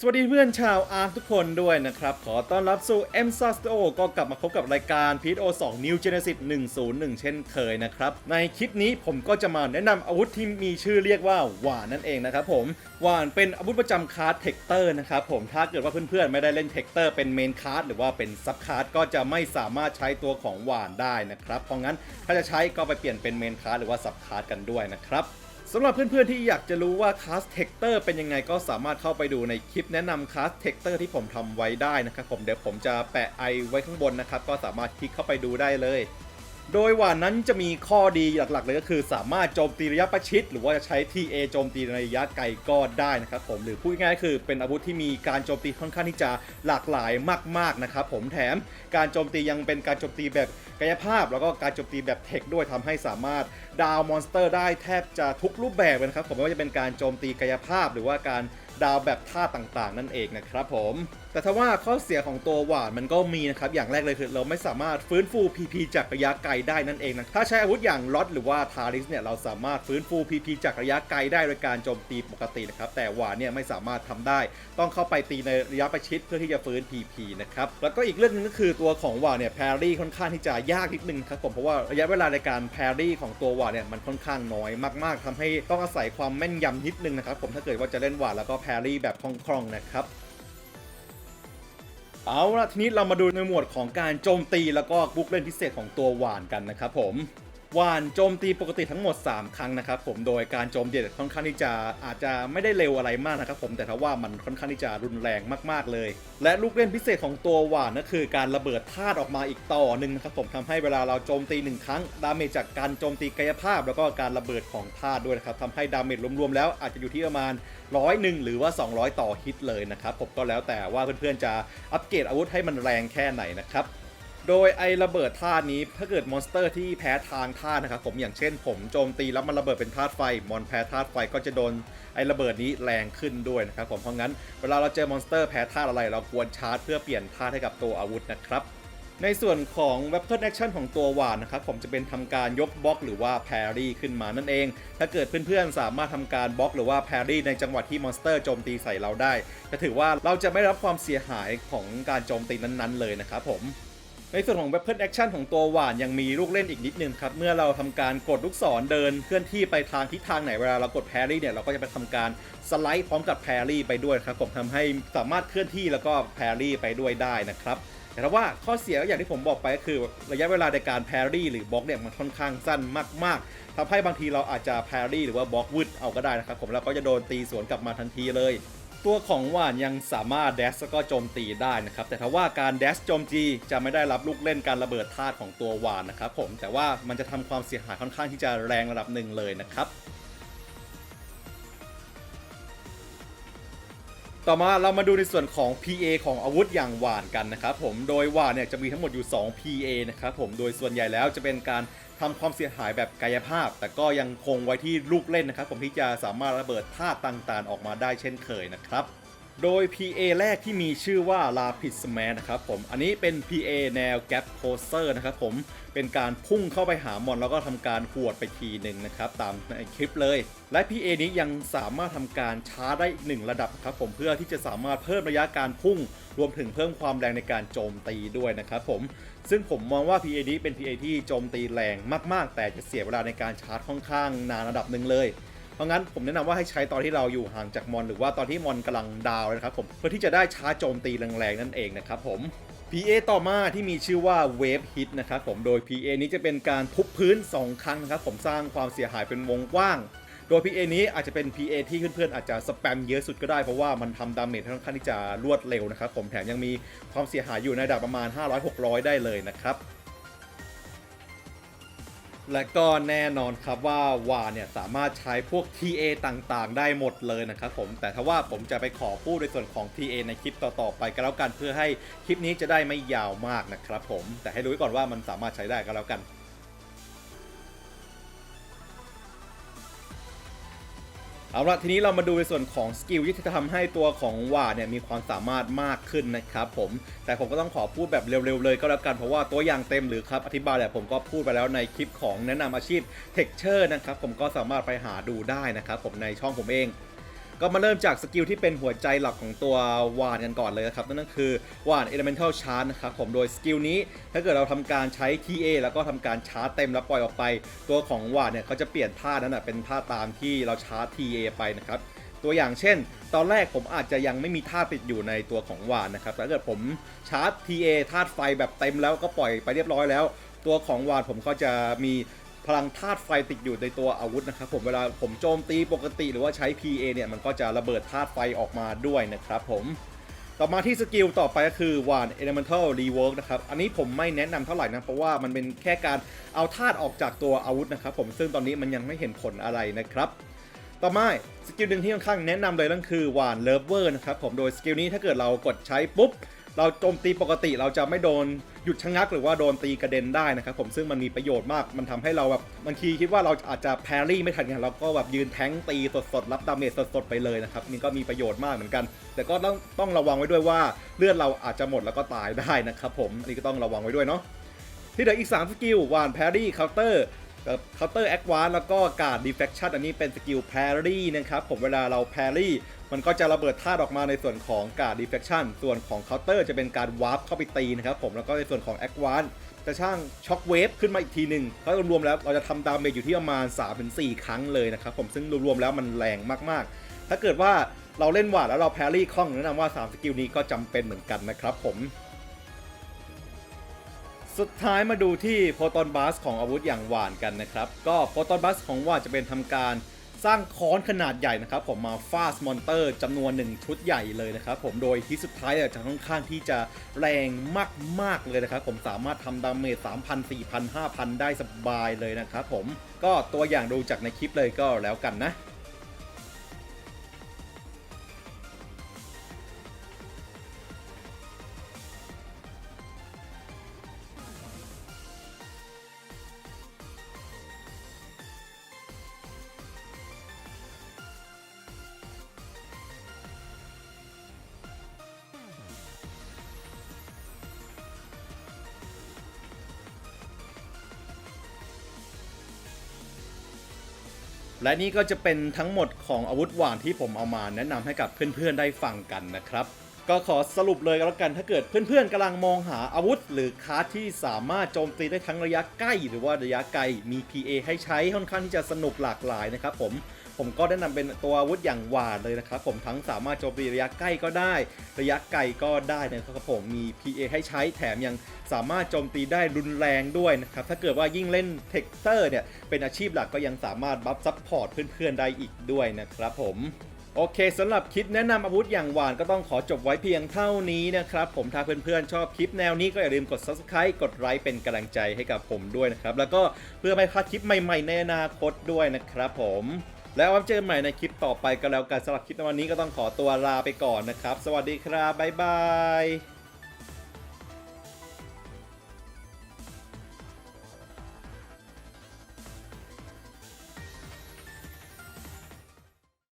สวัสดีเพื่อนชาวอาร์ทุกคนด้วยนะครับ ขอต้อนรับสู่ M s a s t o ก็กลับมาพบกับรายการ PO 2 New Genesis 101 เช่นเคยนะครับ ในคลิปนี้ผมก็จะมาแนะนำอาวุธที่มีชื่อเรียกว่าหวานนั่นเองนะครับผมหวานเป็นอาวุธประจำคาร์ดเทคเตอร์นะครับผมถ้าเกิดว่าเพื่อนๆ ไม่ได้เล่นเทคเตอร์เป็นเมนคาร์ดหรือว่าเป็นซับคาร์ดก็จะไม่สามารถใช้ตัวของหวานได้นะครับเพราะงั้นถ้าจะใช้ก็ไปเปลี่ยนเป็นเมนคาร์ดหรือว่าซับคาร์ดกันด้วยนะครับ สำหรับเพื่อนๆที่อยากจะรู้ว่าคาสเทคเตอร์เป็นยังไงก็สามารถเข้าไปดูในคลิปแนะนำคาสเทคเตอร์ที่ผมทำไว้ได้นะครับผมเดี๋ยวผมจะแปะไอไว้ข้างบนนะครับ ก็สามารถคลิกเข้าไปดูได้เลย โดยหวานนั้นจะมีข้อดีหลักๆ เลยก็คือ สามารถโจมตีระยะประชิด หรือว่าจะใช้ TA โจมตีในระยะไกลก็ได้นะครับผมหรือพูดง่ายๆคือเป็นอาวุธที่มีการโจมตีค่อนข้างที่จะหลากหลายมากๆนะครับผมแถมการโจมตียังเป็นการโจมตีแบบกายภาพ แล้วก็การโจมตีแบบเทคด้วยทำให้สามารถดาวมอนสเตอร์ได้แทบจะทุกรูปแบบเลยนะครับผมไม่ว่าจะเป็นการโจมตีกายภาพ หรือว่าการดาวแบบท่าต่างๆ นั่นเองนะครับผมแต่ถ้าว่าข้อเสียของตัวหวานมันก็มีนะครับ อย่างแรกเลยคือเราไม่สามารถฟื้นฟู PP จากระยะไกลได้นั่นเองนะ ถ้าใช้อาวุธอย่างล็อตหรือว่าทาริสเนี่ยเราสามารถฟื้นฟู PP จากระยะไกลได้โดยการโจมตีปกตินะครับ แต่หวานเนี่ยไม่สามารถทำได้ ต้องเข้าไปตีในระยะประชิดเพื่อที่จะฟื้น PP นะครับ แล้วก็อีกเรื่องหนึงก็คือตัวของหวานเนี่ยแพรรี่ค่อนข้างที่จะยากนิดนึงครับผมเพราะว่าระยะเวลาในการแพรรี่ของตัวหวานเนี่ยมันค่อนข้างน้อยมาก ๆทำให้ต้องอาศัยความแม่นยำนิดนึงนะครับผมถ้าเกิดว่าจะเล่นหวานแล้วก็แพรรี่แบบคล่องๆนะครับ เอาละทีนี้เรามาดูในหมวดของการโจมตีแล้วก็บุกเล่นพิเศษของตัวหวานกันนะครับผม วานโจมตีปกติทั้งหมด 3 ครั้งนะครับผมโดยการโจมตีค่อนข้างที่จะอาจจะไม่ได้เร็วอะไรมากนะครับผมแต่ถ้าว่ามันค่อนข้างที่จะรุนแรงมากๆเลย และลูกเล่นพิเศษของตัวหวานก็คือการระเบิดธาตุออกมาอีกต่อหนึ่งนะครับผมทำให้เวลาเราโจมตีหนึ่งครั้งดาเมจจากการโจมตีกายภาพ แล้วก็การระเบิดของธาตุด้วยนะครับทำให้ดาเมจรวมๆแล้วอาจจะอยู่ที่ประมาณร้อยหนึ่งหรือว่า 200 ต่อฮิตเลยนะครับผมก็แล้วแต่ว่าเพื่อนๆจะอัปเกรดอาวุธให้มันแรงแค่ไหนนะครับ โดยไอระเบิดธาตุนี้ถ้าเกิดมอนสเตอร์ที่แพ้ทางธาตุนะครับผมอย่างเช่นผมโจมตีแล้วมันระเบิดเป็นธาตุไฟ มอนแพ้ธาตุไฟก็จะโดนไอระเบิดนี้แรงขึ้นด้วยนะครับผมเพราะงั้นเวลาเราเจอมอนสเตอร์แพ้ธาตุอะไรเราควรชาร์จเพื่อเปลี่ยนธาตุให้กับตัวอาวุธนะครับในส่วนของ Weapon Action ของตัวหวานนะครับผมจะเป็นทำการยกบล็อกหรือว่าแพรรี่ขึ้นมานั่นเอง ถ้าเกิดเพื่อนๆ สามารถทำการบล็อกหรือว่าแพรรี่ในจังหวะที่มอนสเตอร์โจมตีใส่เราได้จะถือว่าเราจะไม่รับความเสียหายของการโจมตีนั้นๆเลยนะครับผม ในส่วนของ Weapon Action ของตัวหวานยังมีลูกเล่นอีกนิดนึงครับ เมื่อเราทำการกดลูกศรเดินเคลื่อนที่ไปทางทิศทางไหนเวลาเรากดแพรี่เนี่ยเราก็จะไปทำการสไลด์พร้อมกับแพรี่ไปด้วยครับผมทำให้สามารถเคลื่อนที่แล้วก็แพรี่ไปด้วยได้นะครับแต่ว่าข้อเสียก็อย่างที่ผมบอกไปก็คือระยะเวลาในการแพรี่หรือบล็อกเนี่ยมันค่อนข้างสั้นมาก ๆทำให้บางทีเราอาจจะแพรรี่หรือว่าบล็อกวืดเอาก็ได้นะครับผมแล้วก็จะโดนตีสวนกลับมาทันทีเลย ตัวของหวานยังสามารถแดชแล้วก็โจมตีได้นะครับ แต่ถ้าว่าการแดชโจมตีจะไม่ได้รับลูกเล่นการระเบิดธาตุของตัวหวานนะครับผมแต่ว่ามันจะทำความเสียหายค่อนข้างที่จะแรงระดับหนึ่งเลยนะครับต่อมาเรามาดูในส่วนของ PA ของอาวุธอย่างหวานกันนะครับผม โดยหวานเนี่ยจะมีทั้งหมดอยู่ 2 PA นะครับผม โดยส่วนใหญ่แล้วจะเป็นการ ทำความเสียหายแบบกายภาพ แต่ก็ยังคงไว้ที่ลูกเล่นนะครับผมที่จะสามารถระเบิดธาตุต่างๆออกมาได้เช่นเคยนะครับ โดย PA แรกที่มีชื่อว่า Rapid Smash นะครับผม อันนี้เป็น PA แนว Gap Poser นะครับผม เป็นการพุ่งเข้าไปหามอนแล้วก็ทำการหวดไปทีหนึ่งนะครับ ตามในคลิปเลย และ PA นี้ยังสามารถทำการช้าได้อีกหนึ่งระดับครับผมเพื่อที่จะสามารถเพิ่มระยะการพุ่ง รวมถึงเพิ่มความแรงในการโจมตีด้วยนะครับผม ซึ่งผมมองว่า PA นี้เป็น PA ที่โจมตีแรงมาก ๆ แต่จะเสียเวลาในการชาร์จค่อนข้างนานระดับหนึ่งเลย เพราะงั้นผมแนะนำว่าให้ใช้ตอนที่เราอยู่ห่างจากมอน หรือว่าตอนที่มอนกำลังดาวนะครับผมเพื่อที่จะได้ชาร์จโจมตีแรงๆนั่นเองนะครับผม PA ต่อมาที่มีชื่อว่า Wave Hit นะครับผมโดย PA นี้จะเป็นการทุบพื้น 2 ครั้งนะครับผมสร้างความเสียหายเป็นวงกว้างโดย PA นี้อาจจะเป็น PA ที่เพื่อนๆอาจจะสแปมเยอะสุดก็ได้เพราะว่ามันทำดาเมจค่อนข้างที่จะรวดเร็วนะครับผมแถมยังมีความเสียหายอยู่ในระดับประมาณ 500-600 ได้เลยนะครับ และก็แน่นอนครับว่าวาเนี่ยสามารถใช้พวก TA ต่างๆ ได้หมดเลยนะครับผม แต่ถ้าว่าผมจะไปขอพูดในส่วนของ TA ในคลิปต่อๆไปก็แล้วกันเพื่อให้คลิปนี้จะได้ไม่ยาวมากนะครับผม แต่ให้รู้ไว้ก่อนว่ามันสามารถใช้ได้ก็แล้วกัน เอาละทีนี้เรามาดูในส่วนของสกิลที่จะทำให้ตัวของวาเนี่ยมีความสามารถมากขึ้นนะครับผมแต่ผมก็ต้องขอพูดแบบเร็วๆเลยก็แล้วกันเพราะว่าตัวอย่างเต็มหรือครับอธิบายเนี่ยผมก็พูดไปแล้วในคลิปของแนะนำอาชีพเทคเชอร์นะครับผมก็สามารถไปหาดูได้นะครับผมในช่องผมเอง ก็มาเริ่มจากสกิลที่เป็นหัวใจหลักของตัววานกันก่อนเลยนะครับ นั่นก็คือวาน Elemental Charge นะครับผมโดยสกิลนี้ถ้าเกิดเราทำการใช้ TA แล้วก็ทำการชาร์จเต็มแล้วปล่อยออกไป ตัวของวานเนี่ยเขาจะเปลี่ยนท่านั้นนะเป็นท่าตามที่เราชาร์จ TA ไปนะครับตัวอย่างเช่น ตอนแรกผมอาจจะยังไม่มีท่าติดอยู่ในตัวของวานนะครับแต่ถ้าเกิดผมชาร์จ TA ธาตุไฟแบบเต็มแล้วก็ปล่อยไปเรียบร้อยแล้ว ตัวของวานผมก็จะมี พลังธาตุไฟติดอยู่ในตัวอาวุธนะครับผมเวลาผมโจมตีปกติหรือว่าใช้ PA เนี่ยมันก็จะระเบิดธาตุไฟออกมาด้วยนะครับผมต่อมาที่สกิลต่อไปก็คือวาน Elemental Rework นะครับ อันนี้ผมไม่แนะนำเท่าไหร่นะ เพราะว่ามันเป็นแค่การเอาธาตุออกจากตัวอาวุธนะครับผมซึ่งตอนนี้มันยังไม่เห็นผลอะไรนะครับ ต่อมาสกิลหนึ่งที่ค่อนข้างแนะนำเลยนั่นคือวานเลเวอร์นะครับผมโดยสกิลนี้ถ้าเกิดเรากดใช้ปุ๊บ เราโจมตีปกติเราจะไม่โดนหยุดชะงักหรือว่าโดนตีกระเด็นได้นะครับผมซึ่งมันมีประโยชน์มาก มันทำให้เราแบบบางทีคิดว่าเราอาจจะแพรี่ไม่ทันกันเราก็แบบยืนแท้งตีสดๆรับดาเมจสดๆไปเลยนะครับนี่ก็มีประโยชน์มากเหมือนกัน แต่ก็ต้องต้องระวังไว้ด้วยว่าเลือดเราอาจจะหมดแล้วก็ตายได้นะครับผมอันนี้ก็ต้องระวังไว้ด้วยเนาะที่เหลืออีก 3 สกิลวานแพรรี่เคาน์เตอร์ เคาน์เตอร์แอควานแล้วก็การดีเฟคชั่นอันนี้เป็นสกิลแพรรี่นะครับผมเวลาเราแพรรี่มันก็จะระเบิดธาตุออกมาในส่วนของการดีเฟคชั่นส่วนของเคาน์เตอร์จะเป็นการวาร์ปเข้าไปตีนะครับผมแล้วก็ในส่วนของแอควานจะช่างช็อคเวฟขึ้นมาอีกทีหนึ่งเพราะรวมๆแล้วเราจะทำดาเมจอยู่ที่ประมาณ 3-4 ครั้งเลยนะครับผมซึ่งรวมๆแล้วมันแรงมากๆ ถ้าเกิดว่าเราเล่นหวาดแล้วเราแพรรี่คล่องแนะนำว่า 3 สกิลนี้ก็จำเป็นเหมือนกันนะครับผม สุดท้ายมาดูที่โ o ตอนบัสของอาวุธอย่างหวานกันนะครับ ก็โ o ตอนบัสของหวานจะเป็นทำการสร้างค้อนขนาดใหญ่นะครับ ผมมาฟาสมอนเตอร์จำนวน 1 ชุดใหญ่เลยนะครับ ผมโดยที่สุดท้ายจะค่อนข้างที่จะแรงมาก ๆ เลยนะครับ ผมสามารถทำดาเมจ3,000 4,000 5,000 ได้สบายเลยนะครับผมก็ตัวอย่างดูจากในคลิปเลยก็แล้วกันนะ และนี่ก็จะเป็นทั้งหมดของอาวุธหวานที่ผมเอามาแนะนำให้กับเพื่อนๆได้ฟังกันนะครับ ก็ขอสรุปเลยก็แล้วกันถ้าเกิดเพื่อนๆกำลังมองหาอาวุธ หรือคาร์ดที่สามารถโจมตีได้ทั้งระยะใกล้ หรือว่าระยะไกลมี PA ให้ใช้ค่อนข้างที่จะสนุกหลากหลายนะครับผมผมก็แนะนำเป็นตัวอาวุธอย่างหวานเลยนะครับผมทั้งสามารถโจมตีระยะใกล้ก็ได้ ระยะไกลก็ได้นะครับผมมี PA ให้ใช้แถมยังสามารถโจมตีได้รุนแรงด้วยนะครับถ้าเกิดว่ายิ่งเล่นเทคเตอร์เนี่ยเป็นอาชีพหลักก็ยังสามารถบัฟซัพพอร์ตเพื่อนๆได้อีกด้วยนะครับผม โอเคสำหรับคลิปแนะนำอาวุธอย่างหวานก็ต้องขอจบไว้เพียงเท่านี้นะครับ ผมถ้าเพื่อนๆชอบคลิปแนวนี้ก็อย่าลืมกด subscribe กดไลค์เป็นกำลังใจให้กับผมด้วยนะครับ แล้วก็เพื่อไม่พลาดคลิปใหม่ๆในอนาคตด้วยนะครับผมแล้วเจอกันใหม่ในคลิปต่อไปก็แล้วกันสำหรับคลิปในวันนี้ก็ต้องขอตัวลาไปก่อนนะครับ สวัสดีครับบ๊ายบาย